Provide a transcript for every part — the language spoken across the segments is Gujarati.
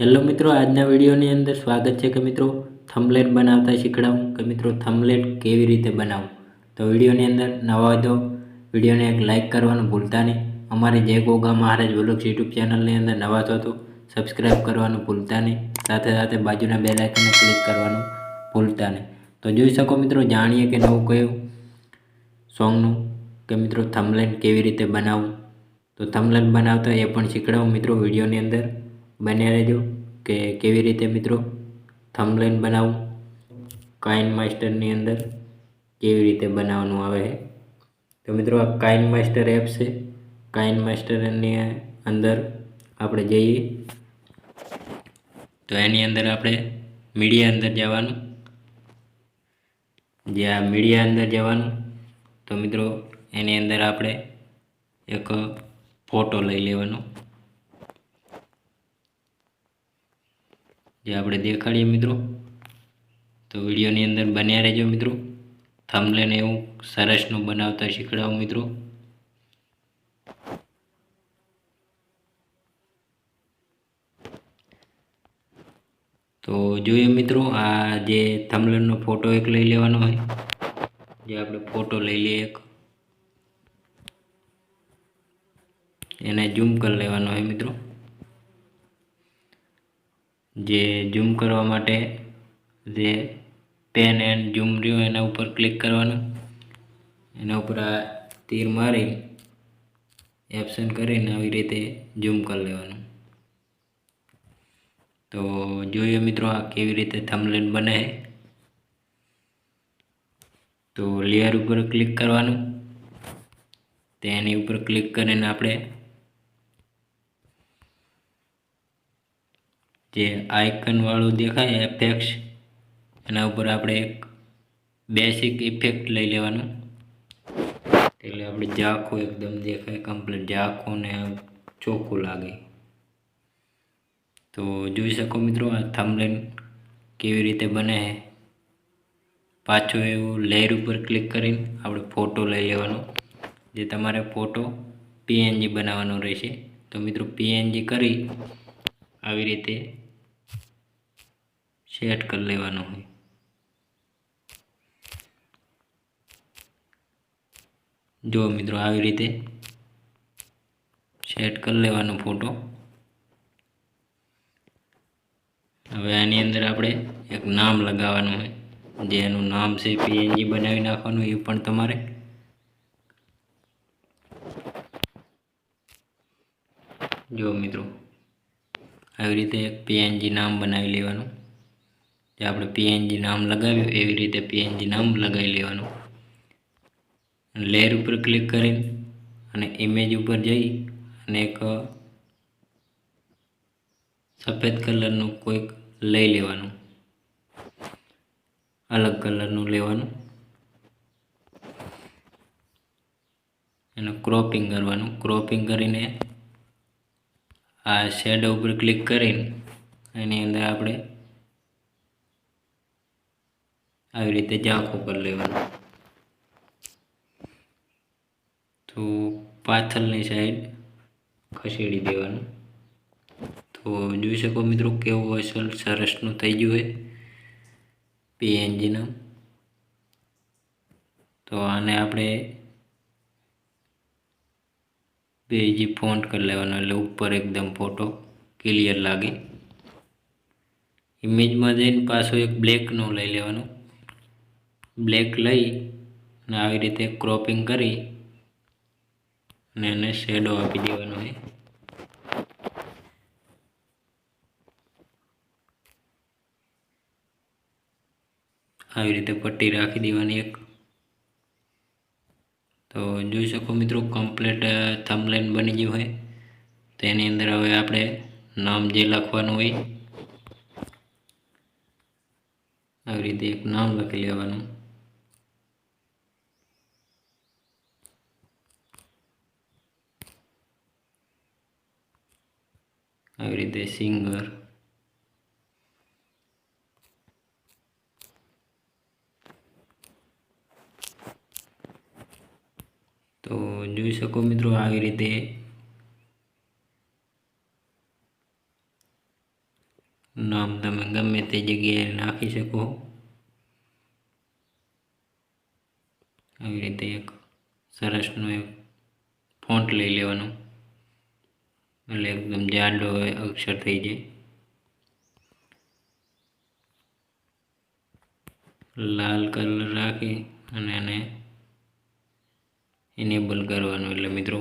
હેલો મિત્રો, આજના વિડીયોની અંદર સ્વાગત છે કે મિત્રો થમ્બલેટ બનાવતા શીખડાવું કે મિત્રો થમ્બલેટ કેવી રીતે બનાવવું? તો વિડીયોની અંદર નવા હોય તો વિડીયોને એક લાઇક કરવાનું ભૂલતા નહીં. અમારી જય ગોગા મહારાજ વ્લોગ્સ યુટ્યુબ ચેનલની અંદર નવા છો તો સબસ્ક્રાઈબ કરવાનું ભૂલતા નહીં. સાથે સાથે બાજુના બે લાઇકને ક્લિક કરવાનું ભૂલતા નહીં. તો જોઈ શકો મિત્રો, જાણીએ કે નવું કયું સોંગનું કે મિત્રો થમ્બલેટ કેવી રીતે બનાવવું? તો થમ્બલેટ બનાવતા એ પણ શીખડાવું મિત્રો વિડીયોની અંદર. બન્યા રહેજો. કે કેવી રીતે મિત્રો થમલેન બનાવવું કાઇન માસ્ટરની અંદર કેવી રીતે બનાવવાનું આવે છે? તો મિત્રો આ કાઇન માસ્ટર એપ છે. કાઇન માસ્ટરની અંદર આપણે જઈએ. તો એની અંદર આપણે મીડિયા અંદર જવાનું. જે આ મીડિયા અંદર જવાનું, તો મિત્રો એની અંદર આપણે એક ફોટો લઈ લેવાનો. જે આપણે દેખાડીએ મિત્રો. તો વિડીયોની અંદર બન્યા રહેજો મિત્રો. થમલેને એવું સરસનું બનાવતા શીખડાવું મિત્રો. તો જોઈએ મિત્રો, આ જે થમલેનનો ફોટો એક લઈ લેવાનો હોય. જે આપણે ફોટો લઈ લઈએ એક. એને ઝૂમ કરી લેવાનો હોય મિત્રો. જે ઝૂમ કરવા માટે જે પેન એન્ડ ઝૂમ રહ્યું એના ઉપર ક્લિક કરવાનું. એના ઉપર આ તીર મારી એપ્શન કરીને આવી રીતે ઝૂમ કરી લેવાનું. તો જોઈએ મિત્રો આ કેવી રીતે થમલેન બને. તો લેયર ઉપર ક્લિક કરવાનું. તેની ઉપર ક્લિક કરીને આપણે જે આઇકનવાળું દેખાય એફેક્ટ્સ એના ઉપર આપણે એક બેસિક ઇફેક્ટ લઈ લેવાનું. એટલે આપણે ઝાંખું એકદમ દેખાય કમ્પ્લીટ ઝાંખું ને ચોખ્ખું લાગે. તો જોઈ શકો મિત્રો આ થમલેન કેવી રીતે બને છે. પાછું એવું લેયર ઉપર ક્લિક કરીને આપણે ફોટો લઈ લેવાનો, જે તમારે ફોટો પીએનજી બનાવવાનો રહેશે. તો મિત્રો પીએનજી કરી, આવી રીતે સેટ કરી લેવાનો હોય. જો મિત્રો આવી રીતે સેટ કરી લેવાનો ફોટો. હવે આની અંદર આપણે એક નામ લગાવવાનું હોય. જે એનું નામ છે પીએનજી બનાવી નાખવાનું, એ પણ તમારે. જો મિત્રો, આવી રીતે એક પીએનજી નામ બનાવી લેવાનું. જે આપણે પીએનજી નામ લગાવ્યું, એવી રીતે પીએનજી નામ લગાવી લેવાનું. લેયર ઉપર ક્લિક કરી અને ઇમેજ ઉપર જઈ અને એક સફેદ કલરનું કોઈક લઈ લેવાનું. અલગ કલરનું લેવાનું. એનું ક્રોપિંગ કરવાનું. ક્રોપિંગ કરીને આ શેડ ઉપર ક્લિક કરીને એની અંદર આપણે આવી રીતે ઝાંખું કરી લેવાનું. તો પાછળની સાઈડ ખસેડી દેવાનું. તો જોઈ શકો મિત્રો કેવું અસલ સરસનું થઈ ગયું હોય પીએનજીનું તો આને આપણે પેજી ફોન્ટ કરી લેવાનો, એટલે ઉપર એકદમ ફોટો ક્લિયર લાગે. ઇમેજમાં જઈને પાછો એક બ્લેકનો લઈ લેવાનો. બ્લેક લઈ અને આવી રીતે ક્રોપિંગ કરી અને એને શેડો આપી દેવાનો હોય આવી રીતે પટ્ટી રાખી દેવાની એક. તો જોઈ શકો મિત્રો કમ્પ્લીટ થમલેન બની ગયું હોય તો એની અંદર હવે આપણે નામ જે લખવાનું હોય, આવી રીતે એક નામ લખી લેવાનું. આવી રીતે સિંગર તો જોઈ શકો મિત્રો આવી રીતે નામ તમે ગમે તે જગ્યાએ નાખી શકો. આવી રીતે એક સરસનો એક ફોન્ટ લઈ લેવાનો. એટલે એકદમ જાડો અક્ષર થઈ જાય. લાલ કલર રાખી અને એને ઇનેબલ કરવાનું એટલે મિત્રો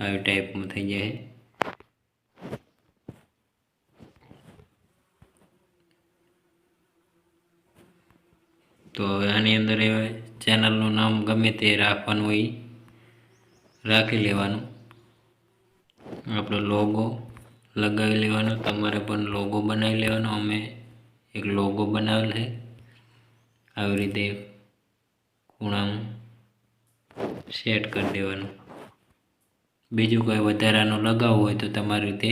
આવી ટાઈપમાં થઈ જાય. તો હવે આની અંદર ચેનલનું નામ ગમે તે રાખવાનું હોય, રાખી લેવાનું. આપણો લોગો લગાવી લેવાનો, તમારે પણ લોગો બનાવી લેવાનો. અમે એક લોગો બનાવેલ છે. આવી રીતે ખૂણામાં સેટ કરી દેવાનું. બીજું કોઈ વધારાનું લગાવવું હોય તો તમારી રીતે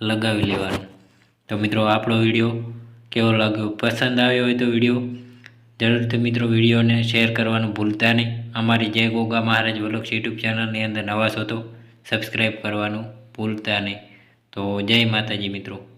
લગાવી લેવાનું. તો મિત્રો, આપણો વીડિયો કેવો લાગ્યો? પસંદ આવ્યો હોય તો વીડિયો જરૂરથી મિત્રો વિડીયોને શેર કરવાનું ભૂલતા નહીં. અમારી જય ગોગા મહારાજ વલોક્સ યુટ્યુબ ચેનલની અંદર નવા છો તો સબસ્ક્રાઈબ કરવાનું ભૂલતા નહીં. તો જય માતાજી મિત્રો.